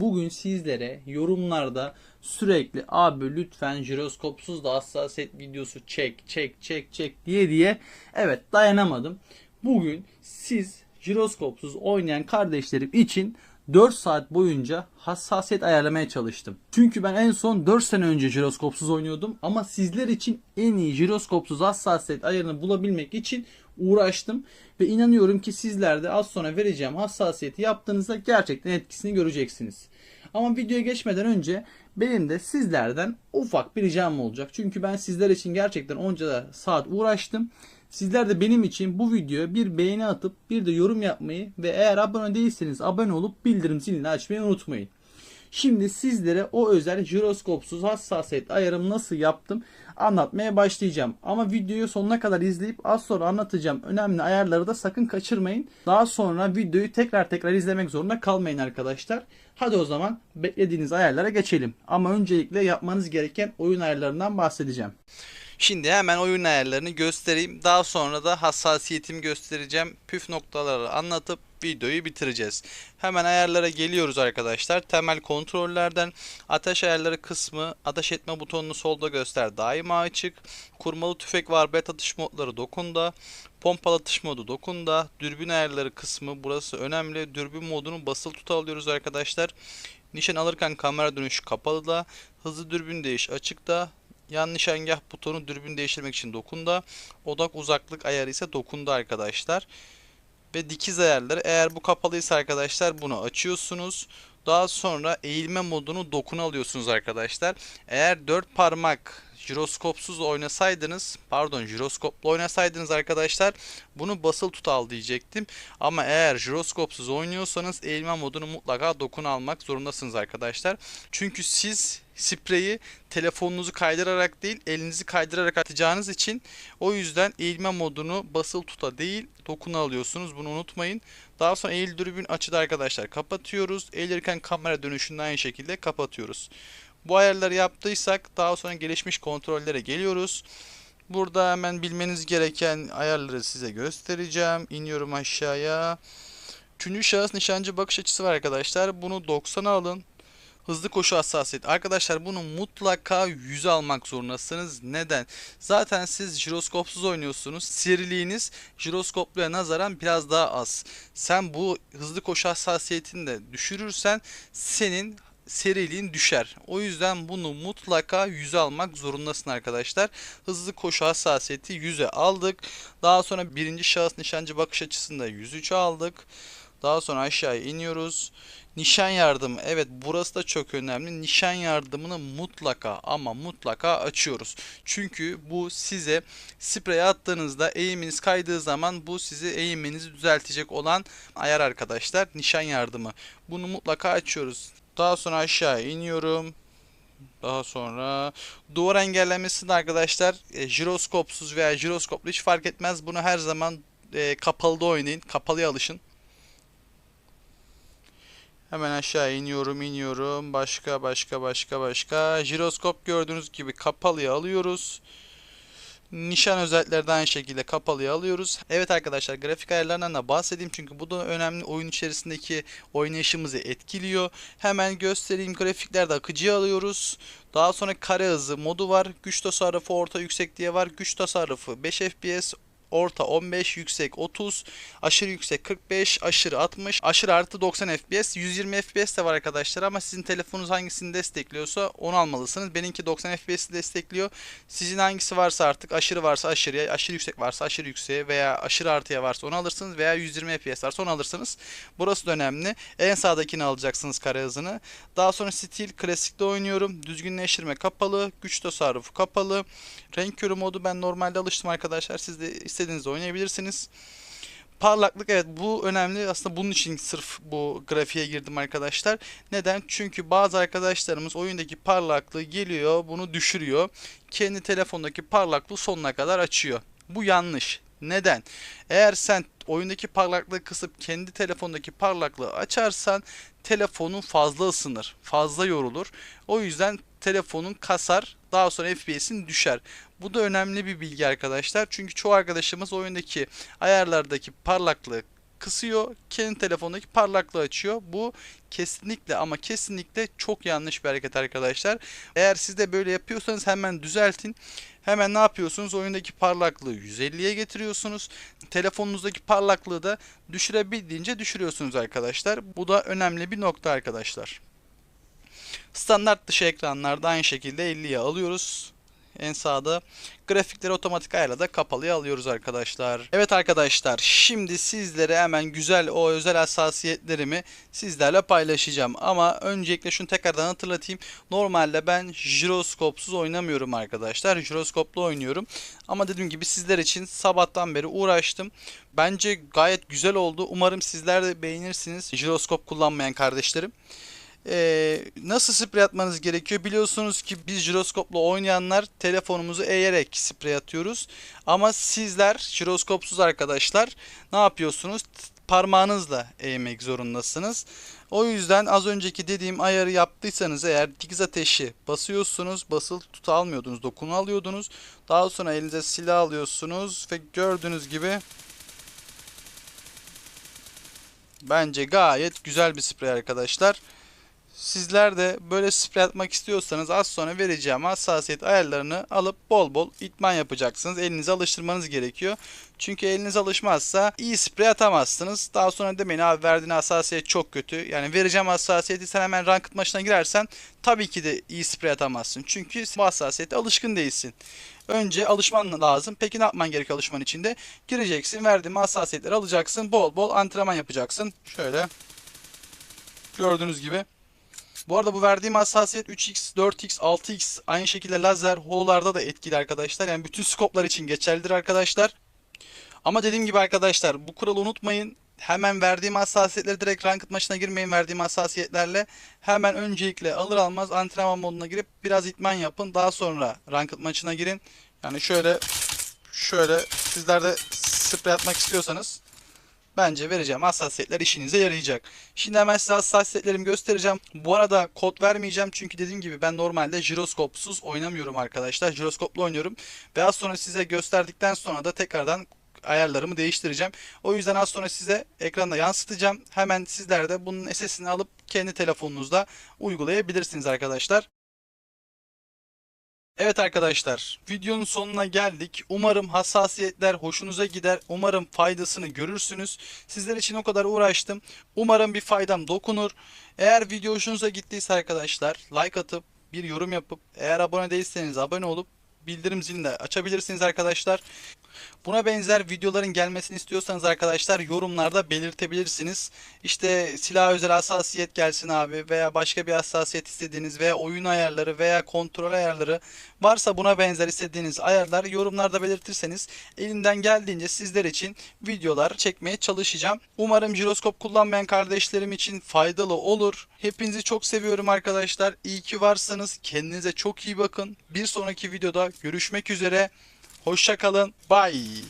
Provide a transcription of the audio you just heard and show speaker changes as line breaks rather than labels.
Bugün sizlere yorumlarda sürekli abi lütfen jiroskopsuz da hassasiyet videosu çek çek çek çek diye diye evet dayanamadım. Bugün siz jiroskopsuz oynayan kardeşlerim için 4 saat boyunca hassasiyet ayarlamaya çalıştım. Çünkü ben en son 4 sene önce jiroskopsuz oynuyordum ama sizler için en iyi jiroskopsuz hassasiyet ayarını bulabilmek için uğraştım ve inanıyorum ki sizler de az sonra vereceğim hassasiyeti yaptığınızda gerçekten etkisini göreceksiniz. Ama videoya geçmeden önce benim de sizlerden ufak bir ricam olacak. Çünkü ben sizler için gerçekten onca saat uğraştım. Sizler de benim için bu videoya bir beğeni atıp bir de yorum yapmayı ve eğer abone değilseniz abone olup bildirim zilini açmayı unutmayın. Şimdi sizlere o özel jiroskopsuz hassasiyet ayarımı nasıl yaptım anlatmaya başlayacağım. Ama videoyu sonuna kadar izleyip az sonra anlatacağım önemli ayarları da sakın kaçırmayın. Daha sonra videoyu tekrar tekrar izlemek zorunda kalmayın arkadaşlar. Hadi o zaman beklediğiniz ayarlara geçelim. Ama öncelikle yapmanız gereken oyun ayarlarından bahsedeceğim. Şimdi hemen oyun ayarlarını göstereyim. Daha sonra da hassasiyetimi göstereceğim. Püf noktaları anlatıp videoyu bitireceğiz. Hemen ayarlara geliyoruz arkadaşlar. Temel kontrollerden ateş ayarları kısmı ateş etme butonunu solda göster daima açık. Kurmalı tüfek var bet atış modları dokunda. Pompalı atış modu dokunda. Dürbün ayarları kısmı burası önemli. Dürbün modunu basılı tuta alıyoruz arkadaşlar. Nişan alırken kamera dönüşü kapalıda. Hızlı dürbün değiş açıkta. Yan nişangah butonu dürbün değiştirmek için dokunda. Odak uzaklık ayarı ise dokunda arkadaşlar. Ve dikiz ayarları eğer bu kapalıysa arkadaşlar bunu açıyorsunuz. Daha sonra eğilme modunu dokuna alıyorsunuz arkadaşlar. Eğer 4 parmak jiroskopsuz oynasaydınız pardon jiroskoplu oynasaydınız arkadaşlar bunu basılı tut al diyecektim. Ama eğer jiroskopsuz oynuyorsanız eğilme modunu mutlaka dokuna almak zorundasınız arkadaşlar. Çünkü siz spreyi telefonunuzu kaydırarak değil elinizi kaydırarak atacağınız için o yüzden eğilme modunu basılı tuta değil dokuna alıyorsunuz bunu unutmayın. Daha sonra eğil dürbün açıda arkadaşlar kapatıyoruz. Eğilirken kamera dönüşünde aynı şekilde kapatıyoruz. Bu ayarları yaptıysak daha sonra gelişmiş kontrollere geliyoruz. Burada hemen bilmeniz gereken ayarları size göstereceğim. İniyorum aşağıya. Üçüncü şahıs nişancı bakış açısı var arkadaşlar. Bunu 90'a alın. Hızlı koşu hassasiyet. Arkadaşlar bunu mutlaka 100 almak zorundasınız. Neden? Zaten siz jiroskopsuz oynuyorsunuz. Seriliğiniz jiroskopluya nazaran biraz daha az. Sen bu hızlı koşu hassasiyetini de düşürürsen senin seriliğin düşer. O yüzden bunu mutlaka 100'e almak zorundasın arkadaşlar. Hızlı koşu hassasiyeti 100'e aldık. Daha sonra birinci şahıs nişancı bakış açısında 103'e aldık. Daha sonra aşağıya iniyoruz. Nişan yardımı. Evet burası da çok önemli. Nişan yardımını mutlaka ama mutlaka açıyoruz. Çünkü bu size sprey attığınızda eğiminiz kaydığı zaman bu sizi eğiminizi düzeltecek olan ayar arkadaşlar. Nişan yardımı. Bunu mutlaka açıyoruz. Daha sonra aşağı iniyorum. Daha sonra duvar engellemesi de arkadaşlar e, jiroskopsuz veya jiroskoplu hiç fark etmez. Bunu her zaman e, kapalıda oynayın. Kapalıya alışın. Hemen aşağı iniyorum iniyorum. Başka başka başka başka. Jiroskop gördüğünüz gibi kapalıya alıyoruz. Nişan özellikleri de aynı şekilde kapalıya alıyoruz. Evet arkadaşlar grafik ayarlarından da bahsedeyim çünkü bu da önemli oyun içerisindeki oynayışımızı etkiliyor. Hemen göstereyim grafiklerde akıcıya alıyoruz. Daha sonra kare hızı modu var. Güç tasarrufu orta yüksek diye var. Güç tasarrufu 5 FPS orta 15, yüksek 30, aşırı yüksek 45, aşırı 60, aşırı artı 90 FPS, 120 FPS de var arkadaşlar ama sizin telefonunuz hangisini destekliyorsa onu almalısınız. Benimki 90 FPS'i destekliyor. Sizin hangisi varsa artık aşırı varsa aşırıya, aşırı yüksek varsa aşırı yükseğe veya aşırı artıya varsa onu alırsınız veya 120 FPS varsa onu alırsınız. Burası da önemli. En sağdakini alacaksınız kare hızını. Daha sonra stil klasikte oynuyorum. Düzgünleştirme kapalı, güç tasarrufu kapalı. Renk körü modu ben normalde alıştım arkadaşlar. Siz de istediğinizde oynayabilirsiniz. Parlaklık evet bu önemli. Aslında bunun için sırf bu grafiğe girdim arkadaşlar. Neden? Çünkü bazı arkadaşlarımız oyundaki parlaklığı geliyor bunu düşürüyor. Kendi telefondaki parlaklığı sonuna kadar açıyor. Bu yanlış. Neden? Eğer sen oyundaki parlaklığı kısıp kendi telefondaki parlaklığı açarsan telefonun fazla ısınır, fazla yorulur. O yüzden telefonun kasar, daha sonra FPS'in düşer. Bu da önemli bir bilgi arkadaşlar. Çünkü çoğu arkadaşımız oyundaki ayarlardaki parlaklığı
kısıyor. Kendi telefondaki parlaklığı açıyor. Bu kesinlikle ama kesinlikle çok yanlış bir hareket arkadaşlar. Eğer siz de böyle yapıyorsanız hemen düzeltin. Hemen ne yapıyorsunuz? Oyundaki parlaklığı 150'ye getiriyorsunuz. Telefonunuzdaki parlaklığı da düşürebildiğince düşürüyorsunuz arkadaşlar. Bu da önemli bir nokta arkadaşlar. Standart dışı ekranlarda aynı şekilde 50'ye alıyoruz. En sağda grafikleri otomatik ayarla da kapalıya alıyoruz arkadaşlar. Evet arkadaşlar şimdi sizlere hemen güzel o özel hassasiyetlerimi sizlerle paylaşacağım. Ama öncelikle şunu tekrardan hatırlatayım. Normalde ben jiroskopsuz oynamıyorum arkadaşlar. Jiroskoplu oynuyorum. Ama dediğim gibi sizler için sabahtan beri uğraştım. Bence gayet güzel oldu. Umarım sizler de beğenirsiniz. Jiroskop kullanmayan kardeşlerim. Ee, nasıl sprey atmanız gerekiyor? Biliyorsunuz ki biz jiroskopla oynayanlar telefonumuzu eğerek sprey atıyoruz. Ama sizler jiroskopsuz arkadaşlar ne yapıyorsunuz? Parmağınızla eğmek zorundasınız. O yüzden az önceki dediğim ayarı yaptıysanız eğer dikiz ateşi basıyorsunuz, basılı tutu almıyordunuz, dokunu alıyordunuz. Daha sonra elinize silah alıyorsunuz ve gördüğünüz gibi bence gayet güzel bir sprey arkadaşlar. Sizler de böyle sprey atmak istiyorsanız az sonra vereceğim hassasiyet ayarlarını alıp bol bol itman yapacaksınız. Elinize alıştırmanız gerekiyor. Çünkü eliniz alışmazsa iyi sprey atamazsınız. Daha sonra demeyin abi verdiğin hassasiyet çok kötü. Yani vereceğim hassasiyeti sen hemen ranked maçına girersen tabii ki de iyi sprey atamazsın. Çünkü bu hassasiyete alışkın değilsin. Önce alışman lazım. Peki ne yapman gerekiyor alışman için de? Gireceksin, verdiğim hassasiyetleri alacaksın. Bol bol antrenman yapacaksın. Şöyle. Gördüğünüz gibi. Bu arada bu verdiğim hassasiyet 3x, 4x, 6x aynı şekilde lazer, hololarda da etkili arkadaşlar. Yani bütün skoplar için geçerlidir arkadaşlar. Ama dediğim gibi arkadaşlar bu kuralı unutmayın. Hemen verdiğim hassasiyetleri direkt ranked maçına girmeyin verdiğim hassasiyetlerle. Hemen öncelikle alır almaz antrenman moduna girip biraz itman yapın. Daha sonra ranked maçına girin. Yani şöyle şöyle sizler de sprey atmak istiyorsanız bence vereceğim hassasiyetler işinize yarayacak. Şimdi hemen size hassasiyetlerimi göstereceğim. Bu arada kod vermeyeceğim çünkü dediğim gibi ben normalde jiroskopsuz oynamıyorum arkadaşlar. Jiroskoplu oynuyorum. Ve az sonra size gösterdikten sonra da tekrardan ayarlarımı değiştireceğim. O yüzden az sonra size ekranda yansıtacağım. Hemen sizler de bunun SS'ini alıp kendi telefonunuzda uygulayabilirsiniz arkadaşlar. Evet arkadaşlar, videonun sonuna geldik. Umarım hassasiyetler hoşunuza gider. Umarım faydasını görürsünüz. Sizler için o kadar uğraştım. Umarım bir faydam dokunur. Eğer video hoşunuza gittiyse arkadaşlar, like atıp bir yorum yapıp eğer abone değilseniz abone olup bildirim zilini de açabilirsiniz arkadaşlar. Buna benzer videoların gelmesini istiyorsanız arkadaşlar yorumlarda belirtebilirsiniz. İşte silah özel hassasiyet gelsin abi veya başka bir hassasiyet istediğiniz veya oyun ayarları veya kontrol ayarları varsa buna benzer istediğiniz ayarlar yorumlarda belirtirseniz elimden geldiğince sizler için videolar çekmeye çalışacağım. Umarım jiroskop kullanmayan kardeşlerim için faydalı olur. Hepinizi çok seviyorum arkadaşlar. İyi ki varsanız kendinize çok iyi bakın. Bir sonraki videoda görüşmek üzere. Hoşça kalın. Bye.